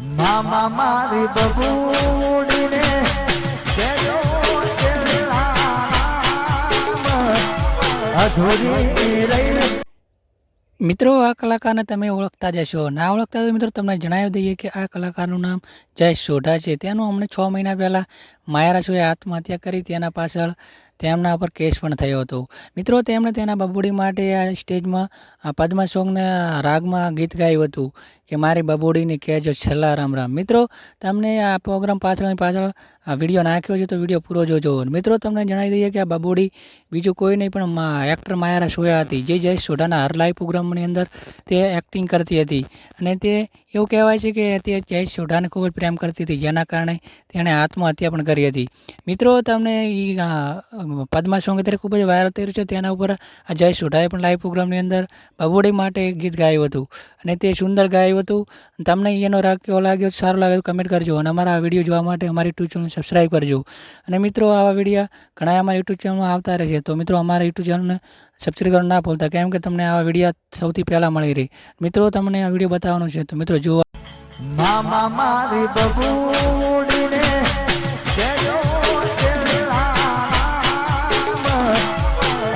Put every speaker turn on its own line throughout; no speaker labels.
મામા મારી બબૂડીને
મિત્રો, આ કલાકારને તમે ઓળખતા જ હશો. ના ઓળખતા તો મિત્રો, તમને જણાવી દઈએ કે આ કલાકારનું નામ જય સોઢા છે. તેનું હમણાં છ મહિના પહેલાં માયારાસોએ આત્મહત્યા કરી. તેના પાછળ તેમના પર કેસ પણ થયો હતો. મિત્રો, તેમણે તેના બબુડી માટે આ સ્ટેજમાં પદ્મા સોંગના રાગમાં ગીત ગાયું હતું કે મારી બબુડીને કહેજો છેલ્લા રામ રામ. મિત્રો, તમને આ પ્રોગ્રામ પાછળ પાછળ આ વીડિયો નાખ્યો છે તો વીડિયો પૂરો જોજો. મિત્રો, તમને જણાવી દઈએ કે આ બબુડી બીજું કોઈ નહીં, પણ એક્ટર માયારા સોયા હતી. જે જય સોઢાના હર લાઈવ પ્રોગ્રામની અંદર તે એક્ટિંગ કરતી હતી અને તે એવું કહેવાય છે કે તે જય સોઢાને ખૂબ જ પ્રેમ કરતી હતી, જેના કારણે તેણે આત્મહત્યા પણ કરી હતી. મિત્રો, તમને એ પદ્મા સોંગ અત્યારે ખૂબ જ વાયરલ થઈ છે, તેના ઉપર આ જય સોઢાએ પણ લાઈવ પ્રોગ્રામની અંદર બબુડી માટે ગીત ગાયું હતું. અને તે સુંદર ગાયું હતું. તમને એનો રાગ કેવો લાગ્યો, સારો લાગ્યો કમેન્ટ કરજો અને અમારા વીડિયો જોવા માટે અમારી યુટ્યુબ ચેનલ સબસ્ક્રાઈબ કરજો. અને મિત્રો, આવા વીડિયો ઘણા અમારા યુટ્યુબ ચેનલમાં આવતા રહે છે. તો મિત્રો, અમારા યુટ્યુબ ચેનલને સબસ્ક્રાઈબ કરવાનું ના ભૂલતા, કેમ કે તમને આવા વીડિયો સૌથી પહેલાં મળી રહી. મિત્રો, તમને આ વીડિયો બતાવવાનો છે. તો મિત્રો
મામા મારી બબૂડીને ચલો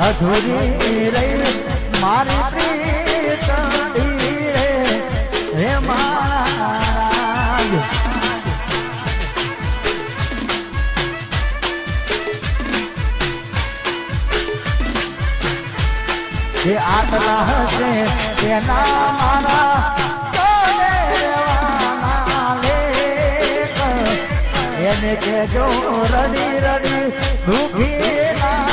અધૂરી રહી મારી પ્રીતડી હે મહારાજ. જે આટલા હશે તેના મારા મને કેજો રડી રડી દુખી